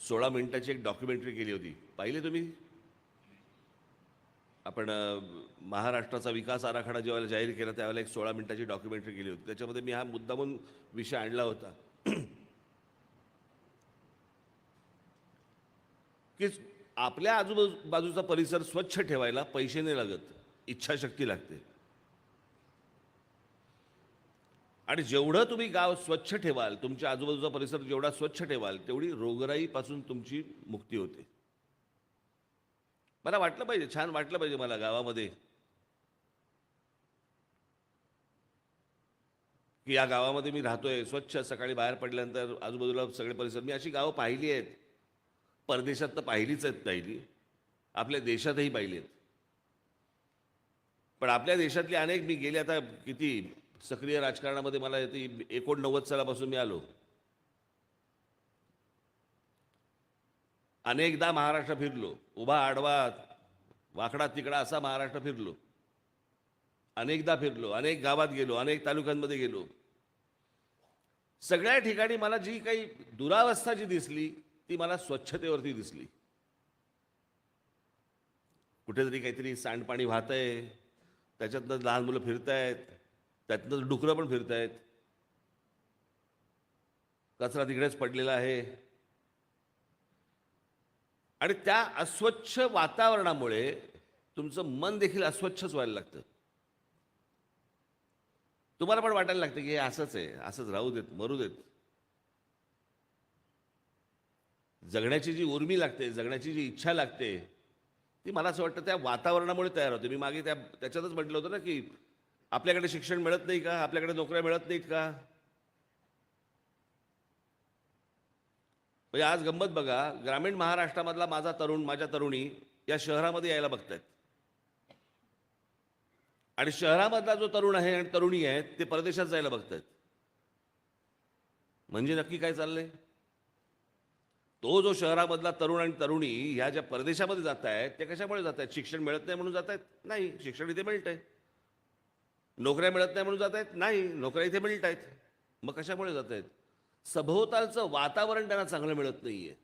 सोळा मिनिटाची एक डॉक्युमेंटरी केली होती. पाहिली तुम्ही? आपण महाराष्ट्राचा विकास आराखडा जेव्हा जाहीर केला त्यावेळेला एक सोळा मिनिटाची डॉक्युमेंटरी केली होती. त्याच्यामध्ये मी हा मुद्दामून विषय आणला होता. की आपल्या आजूबाजू बाजूचा परिसर स्वच्छ ठेवायला पैसे नाही लागत इच्छाशक्ती लागते. आणि जेवढं तुम्ही गाव स्वच्छ ठेवाल तुमच्या आजूबाजूचा परिसर जेवढा स्वच्छ ठेवाल तेवढी रोगराईपासून तुमची मुक्ती होते. मला वाटलं पाहिजे छान वाटलं पाहिजे मला गावामध्ये. की या गावामध्ये मी राहतोय स्वच्छ सकाळी बाहेर पडल्यानंतर आजूबाजूला सगळे परिसर. मी अशी गावं पाहिली आहेत. परदेशात तर पाहिलीच आहेत पाहिली आपल्या देशातही पाहिली आहेत. पण आपल्या देशातले अनेक मी गेले आता किती सक्रिय राजकारणामध्ये मला ती एकोणनव्वद सालापासून मी आलो. अनेकदा महाराष्ट्र फिरलो. उभा आडवा वाकडा तिकडा असा महाराष्ट्र फिरलो. अनेकदा फिरलो. अनेक गावात गेलो. अनेक तालुक्यांमध्ये गेलो. सगळ्या ठिकाणी मला जी काही दुरावस्था जी दिसली ती मला स्वच्छतेवरती दिसली. कुठेतरी काहीतरी सांडपाणी वाहतंय. त्याच्यातनं लहान मुलं फिरतायत. त्यातनं डुकरं पण फिरतायत. कचरा तिकडेच पडलेला आहे. आणि त्या अस्वच्छ वातावरणामुळे तुमचं मन देखील अस्वच्छच व्हायला लागतं. तुम्हाला पण वाटायला लागतं की हे असंच आहे असंच राहू देत मरू देत. जगण्याची जी उर्मी लागते जगण्याची जी इच्छा लागते ती मला असं वाटतं त्या वातावरणामुळे तयार होते. मी मागे त्या त्याच्यातच म्हटलं होतं ना की आपल्याकडे शिक्षण मिळत नाही का? आपल्याकडे नोकऱ्या मिळत नाहीत का? म्हणजे आज गंमत बघा ग्रामीण महाराष्ट्रामधला माझा तरुण माझ्या तरुणी या शहरामध्ये यायला बघतायत. आणि शहरामधला जो तरुण आहे आणि तरुणी आहे ते परदेशात जायला बघतायत. म्हणजे नक्की काय चाललंय? तो जो शहरामधला तरुण आणि तरुणी ह्या ज्या परदेशामध्ये जात आहेत ते कशामुळे जात आहेत शिक्षण मिळत नाही म्हणून जात आहेत नाही शिक्षण इथे मिळत आहे नोकऱ्या मिळत नाही म्हणून जात आहेत नाही नोकऱ्या इथे मिळत आहेत मग कशामुळे जात आहेत सभोवतालचं वातावरण त्यांना चांगलं मिळत नाहीये.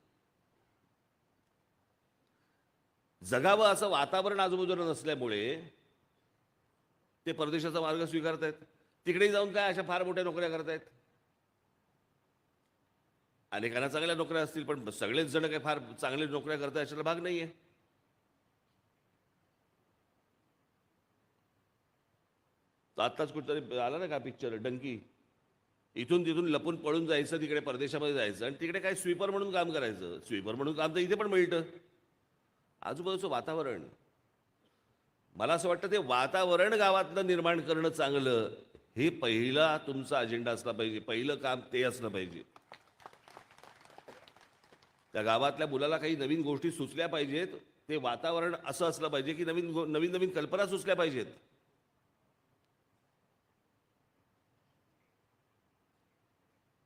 जगावं असं वातावरण आजूबाजूला नसल्यामुळे ते परदेशाचा मार्ग स्वीकारतायत. तिकडे जाऊन काय अशा फार मोठ्या नोकऱ्या करतायत? अनेकांना चांगल्या नोकऱ्या असतील पण सगळेच जण काही फार चांगले नोकऱ्या करताय अशाला भाग नाहीये. आत्ताच कुठतरी आला ना का पिक्चर डंकी. इथून तिथून लपून पळून जायचं तिकडे परदेशामध्ये जायचं आणि तिकडे काय स्वीपर म्हणून काम करायचं. स्वीपर म्हणून काम तर इथे पण मिळतं. आजूबाजूचं वातावरण. मला असं वाटतं ते वातावरण गावातलं निर्माण करणं चांगलं. हे पहिला तुमचा अजेंडा असला पाहिजे. पहिलं काम ते असलं पाहिजे. त्या गावातल्या मुलाला काही नवीन गोष्टी सुचल्या पाहिजेत. ते वातावरण असं असलं पाहिजे की नवीन नवीन नवीन कल्पना सुचल्या पाहिजेत.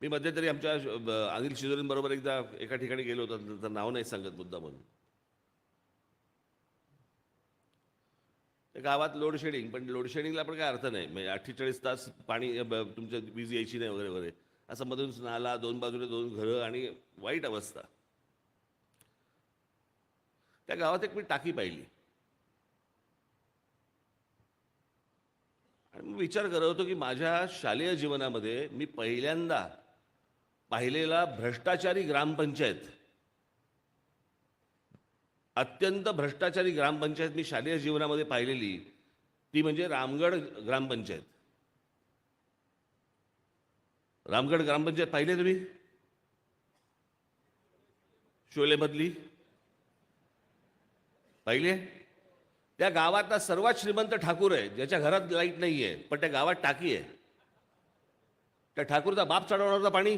मी मध्यंतरी आमच्या अनिल शिजोरींबरोबर एकदा एका ठिकाणी गेलो होतो त्यांचं नाव नाही सांगत मुद्दा म्हणून. त्या गावात लोडशेडिंग पण लोडशेडिंगला पण काय अर्थ नाही. म्हणजे अठ्ठेचाळीस तास पाणी तुमच्या वीज यायची नाही वगैरे वगैरे. असं मधून नाला दोन बाजूने दोन घरं आणि वाईट अवस्था. त्या गावात एक मी टाकी पाहिली. आणि मी विचार करत होतो की माझ्या शालेय जीवनामध्ये मी पहिल्यांदा पाहिलेला भ्रष्टाचारी ग्रामपंचायत. अत्यंत भ्रष्टाचारी ग्रामपंचायत मी शालेय जीवनामध्ये पाहिलेली ती म्हणजे रामगड ग्रामपंचायत. रामगड ग्रामपंचायत पाहिले तुम्ही? शोलेमधली. पाहिले? त्या गावातला सर्वात श्रीमंत ठाकूर आहे ज्याच्या घरात लाइट नाही आहे पण त्या गावात टाकी आहे. त्या ठाकूरचा बाप चढवणार होता पाणी.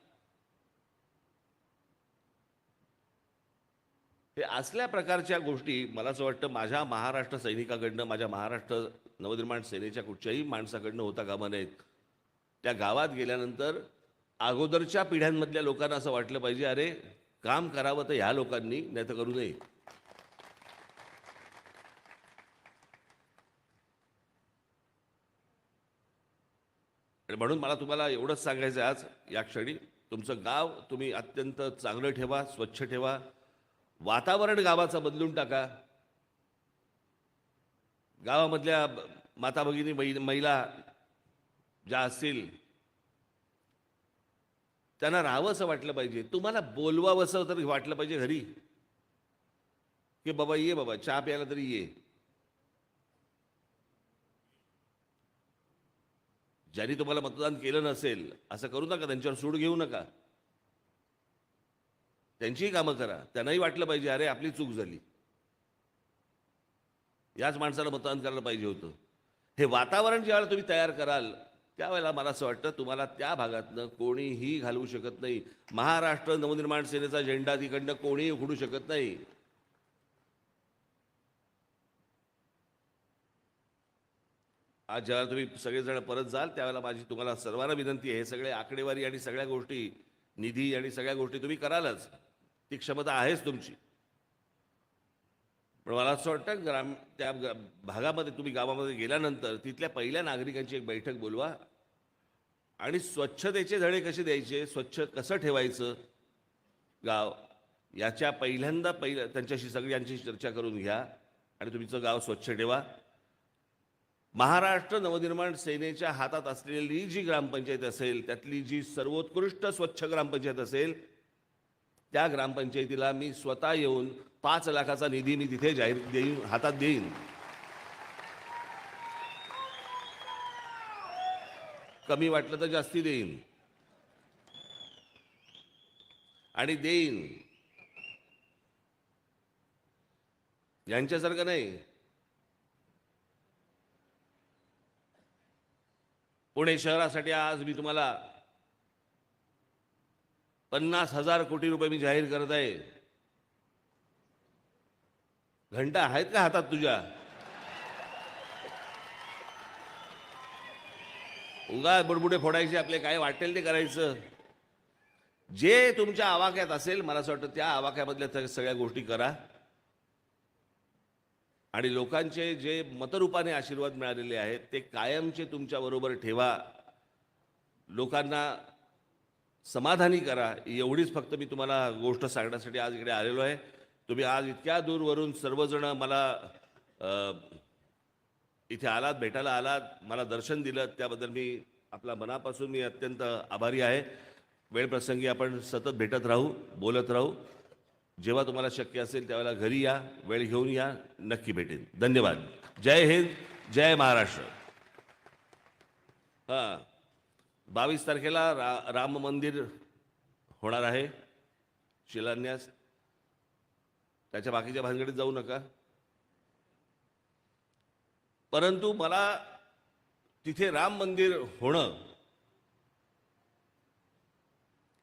हे असल्या प्रकारच्या गोष्टी मला असं वाटतं माझ्या महाराष्ट्र सैनिकाकडनं माझ्या महाराष्ट्र नवनिर्माण सेनेच्या कुठच्याही माणसाकडनं होता कामा नयेत त्या गावात गेल्यानंतर अगोदरच्या पिढ्यांमधल्या लोकांना असं वाटलं पाहिजे अरे काम करावं तर ह्या लोकांनी नाही तर करू नये. म्हणून मला तुम्हाला एवढंच सांगायचं आज या क्षणी तुमचं गाव तुम्ही अत्यंत चांगलं ठेवा स्वच्छ ठेवा. वातावरण गावाचं बदलून टाका. गावामधल्या माता भगिनी महिला ज्या असतील त्यांना राहावंसं वाटलं पाहिजे. तुम्हाला बोलवावंसं तर वाटलं पाहिजे घरी. की बाबा ये बाबा चहा प्यायला तरी ये. ज्यांनी तुम्हाला मतदान केलं नसेल असं करू नका त्यांच्यावर सूड घेऊ नका. त्यांचीही कामं करा. त्यांनाही वाटलं पाहिजे अरे आपली चूक झाली. याच माणसाला मतदान करायला पाहिजे होतं. हे वातावरण ज्यावेळेला तुम्ही तयार कराल त्यावेळेला मला असं वाटतं तुम्हाला त्या भागातनं कोणीही घालवू शकत नाही. महाराष्ट्र नवनिर्माण सेनेचा झेंडा तिकडनं कोणीही उघडू शकत नाही. आज ज्यावेळेला तुम्ही सगळेजण परत जाल त्यावेळेला माझी तुम्हाला सर्वांना विनंती आहे हे सगळे आकडेवारी आणि सगळ्या गोष्टी निधी आणि सगळ्या गोष्टी तुम्ही करालच. ती क्षमता आहेच तुमची. पण मला असं वाटतं ग्राम त्या भागामध्ये तुम्ही गावामध्ये गेल्यानंतर तिथल्या पहिल्या नागरिकांची एक बैठक बोलवा आणि स्वच्छतेचे धडे कसे द्यायचे स्वच्छ कसं ठेवायचं गाव याच्या पहिल्यांदा पहिल्या त्यांच्याशी सगळ्यांची चर्चा करून घ्या आणि तुमचं गाव स्वच्छ ठेवा. महाराष्ट्र नवनिर्माण सेनेच्या हातात असलेली जी ग्रामपंचायत असेल त्यातली जी सर्वोत्कृष्ट स्वच्छ ग्रामपंचायत असेल त्या ग्रामपंचायतीला मी स्वतः येऊन पाच लाखाचा निधी मी तिथे जाहीर देईन हातात देईन. कमी वाटलं तर जास्ती देईन. आणि देईन. यांच्यासारखं नाही. पुणे शहरासाठी आज मी तुम्हाला पन्नास हजार कोटी रुपये मी जाहीर करत आहे. घंटा आहेत का हातात तुझ्या? उगा बुडबुडे फोडायचे आपले काय वाटेल ते करायचं. जे तुमच्या आवाक्यात असेल मला असं वाटतं त्या आवाक्यामधल्या सगळ्या गोष्टी करा. आणि लोकांचे जे मतरूपाने आशीर्वाद मिळालेले आहेत ते कायमचे तुमच्याबरोबर ठेवा. लोकांना समाधानी करा. एवढीच फक्त मी तुम्हाला गोष्ट सांगण्यासाठी आज इकडे आलेलो आहे. तुम्ही आज इतक्या दूरवरून सर्वजण मला इथे आलात भेटायला आलात मला दर्शन दिलं. त्याबद्दल मी आपल्या मनापासून मी अत्यंत आभारी आहे. वेळप्रसंगी आपण सतत भेटत राहू बोलत राहू. जेव्हा तुम्हाला शक्य असेल त्यावेळेला घरी या वेळ घेऊन या नक्की भेटेन. धन्यवाद. जय हिंद जय महाराष्ट्र. हां. बावीस तारखेला रा राम मंदिर होणार आहे. शिलान्यास. त्याच्या बाकीच्या भानगडीत जाऊ नका. परंतु मला तिथे राम मंदिर होणं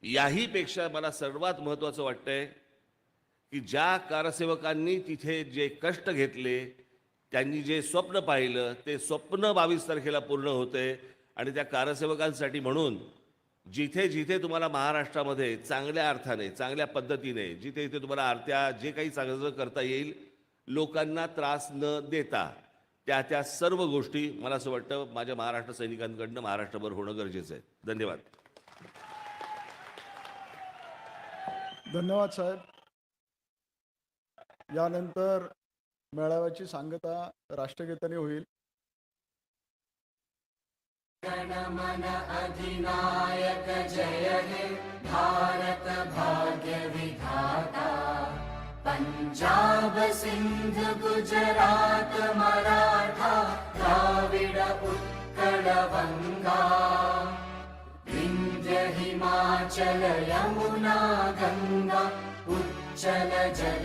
याहीपेक्षा मला सर्वात महत्त्वाचं वाटतंय की ज्या कारसेवकांनी तिथे जे कष्ट घेतले त्यांनी जे स्वप्न पाहिलं ते स्वप्न बावीस तारखेला पूर्ण होते. आणि त्या कारसेवकांसाठी म्हणून जिथे जिथे तुम्हाला महाराष्ट्रामध्ये चांगल्या अर्थाने चांगल्या पद्धतीने जिथे जिथे तुम्हाला आरत्या जे काही चांगलं करता येईल लोकांना त्रास न देता त्या त्या सर्व गोष्टी मला असं वाटतं माझ्या महाराष्ट्र सैनिकांकडनं महाराष्ट्रभर होणं गरजेचं आहे. धन्यवाद. धन्यवाद साहेब. यानंतर मेळाव्याची सांगता राष्ट्रगीताने होईल. गणमन अधिनायक जय हे भारत भाग्य विधाता पञ्जाब सिन्ध गुजरात मराठा द्राविड पुकण वङ्गा हिन्द्र हिमाचल यमुना गङ्गा उच्चल जल